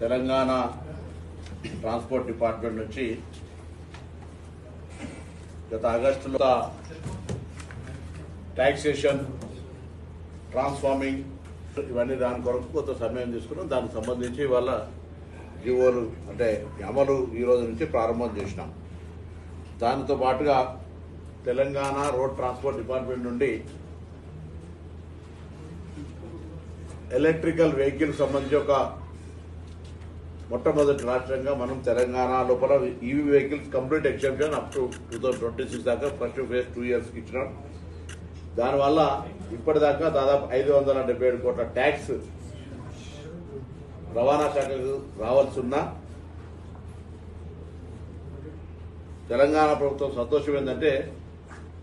Telangana transport department నుంచి గత ఆగస్టులో ట్యాక్సేషన్ ట్రాన్స్ఫార్మింగ్ ఇవన్నీ దాని కొరకు కొంత సమయం తీసుకున్నాం. దానికి సంబంధించి వాళ్ళ జీవోలు అంటే అమలు ఈ రోజు నుంచి ప్రారంభం చేసినాం. దానితో పాటుగా తెలంగాణ రోడ్ ట్రాన్స్పోర్ట్ డిపార్ట్మెంట్ నుండి ఎలక్ట్రికల్ వెహికల్ సంబంధించి ఒక మొట్టమొదటి రాష్ట్రంగా మనం తెలంగాణ లోపల EV vehicles complete exemption up to two thousand twenty six దాకా ఫస్ట్ ఫేజ్ టూ ఇయర్స్కి ఇచ్చినాం. దానివల్ల ఇప్పటిదాకా దాదాపు ఐదు వందల డెబ్బై ఏడు కోట్ల ట్యాక్స్ రవాణా శాఖకు రావాల్సి ఉన్న తెలంగాణ ప్రభుత్వం సంతోషం ఏంటంటే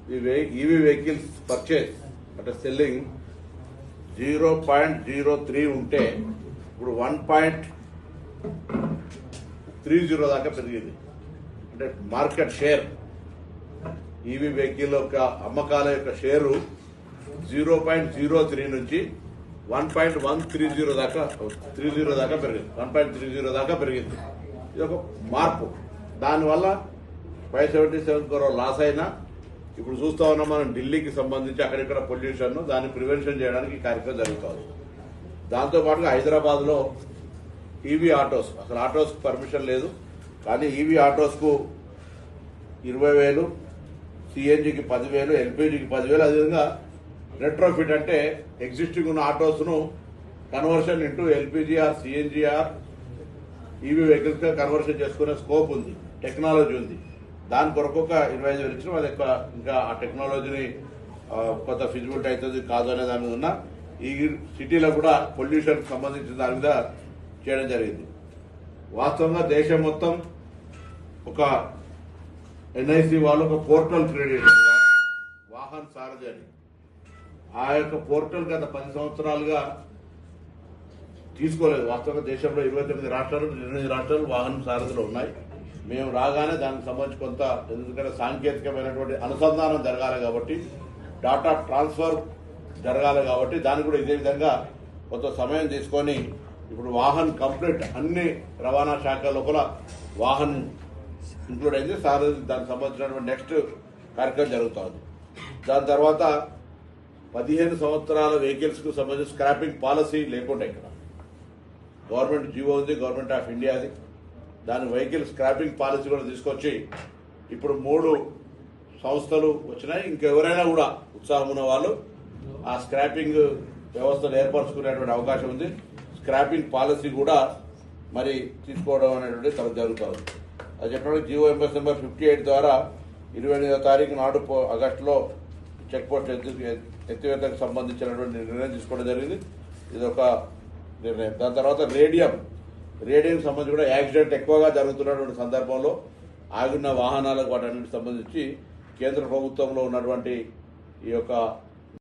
ఈ వెహి- ఈవీ వెహికల్స్ పర్చేస్ అంటే selling zero point zero three ఉంటే ఇప్పుడు వన్ పాయింట్ త్రీ జీరో దాకా పెరిగింది. అంటే మార్కెట్ షేర్ ఈవీ వెహికల్ యొక్క అమ్మకాల యొక్క share zero point zero three నుంచి one point one three zero దాకా త్రీ జీరో దాకా పెరిగింది. వన్ పాయింట్ త్రీ జీరో దాకా పెరిగింది. ఇది ఒక మార్పు. దానివల్ల five seventy seven crore loss అయినా ఇప్పుడు చూస్తా ఉన్నాం మనం ఢిల్లీకి సంబంధించి అక్కడిక్కడ పొల్యూషన్ను దాన్ని ప్రివెన్షన్ చేయడానికి కార్యక్రమం జరుగుతుంది దాంతో పాటుగా ఈవీ ఆటోస్. అసలు ఆటోస్ పర్మిషన్ లేదు. కానీ ఈవీ ఆటోస్కు ఇరవై వేలు సిఎన్జికి పదివేలు ఎల్పిజికి పదివేలు అదేవిధంగా రెట్రోఫిట్ అంటే ఎగ్జిస్టింగ్ ఉన్న ఆటోస్ను conversion into LPG or CNG or EV వెహికల్స్గా conversion చేసుకునే స్కోప్ ఉంది టెక్నాలజీ ఉంది. దాని కొరకు ఒక ఇరవై ఐదు వేలు ఇచ్చిన. అది ఎక్కువ ఇంకా ఆ టెక్నాలజీని కొంత ఫిజిబిలిటీ అవుతుంది కాదు అనే దాని మీద ఉన్న. ఈ సిటీలో కూడా పొల్యూషన్ సంబంధించిన దాని మీద చేయడం జరిగింది. వాస్తవంగా దేశం మొత్తం ఒక ఎన్ఐసి వాళ్ళు ఒక పోర్టల్ క్రియేట్ వాహన్ సారథి అని. ఆ యొక్క పోర్టల్ గత పది సంవత్సరాలుగా తీసుకోలేదు. వాస్తవంగా దేశంలో ఇరవై తొమ్మిది రాష్ట్రాలు ఎనిమిది రాష్ట్రాలు వాహన సారథులు ఉన్నాయి. మేము రాగానే దానికి సంబంధించి కొంత ఎందుకంటే సాంకేతికమైనటువంటి అనుసంధానం జరగాలి కాబట్టి డాటా ట్రాన్స్ఫర్ జరగాలి కాబట్టి దానికి కూడా ఇదే విధంగా కొంత సమయం తీసుకొని ఇప్పుడు వాహన్ కంప్లీట్ అన్ని రవాణా శాఖ లోపల వాహన్ ఇంక్లూడ్ అయింది. సారథి దానికి సంబంధించినటువంటి నెక్స్ట్ కార్యక్రమం జరుగుతుంది. దాని తర్వాత పదిహేను సంవత్సరాల వెహికల్స్కు సంబంధించిన సంబంధించి స్క్రాపింగ్ పాలసీ లేకుండా ఇక్కడ. గవర్నమెంట్ జీవో ఉంది గవర్నమెంట్ ఆఫ్ ఇండియాది దాని వెహికల్ స్క్రాపింగ్ పాలసీ కూడా తీసుకొచ్చి ఇప్పుడు మూడు సంస్థలు వచ్చినాయి. ఇంకెవరైనా కూడా ఉత్సాహం ఉన్న వాళ్ళు ఆ స్క్రాపింగ్ వ్యవస్థను ఏర్పరచుకునేటువంటి అవకాశం ఉంది. స్క్రాపింగ్ పాలసీ కూడా మరి తీసుకోవడం అనేటువంటి తమ జరుగుతుంది అది చెప్పినప్పుడు GO MS number fifty eight ద్వారా ఇరవై ఎనిమిదో తారీఖు నాడు ఆగస్టులో చెక్ పోస్ట్ ఎత్తి ఎత్తివేతకు సంబంధించినటువంటి నిర్ణయం తీసుకోవడం జరిగింది. ఇది ఒక నిర్ణయం. దాని తర్వాత రేడియం. రేడియం సంబంధించి కూడా యాక్సిడెంట్ ఎక్కువగా జరుగుతున్నటువంటి సందర్భంలో ఆగిన వాహనాలకు వాటి సంబంధించి కేంద్ర ప్రభుత్వంలో ఉన్నటువంటి ఈ యొక్క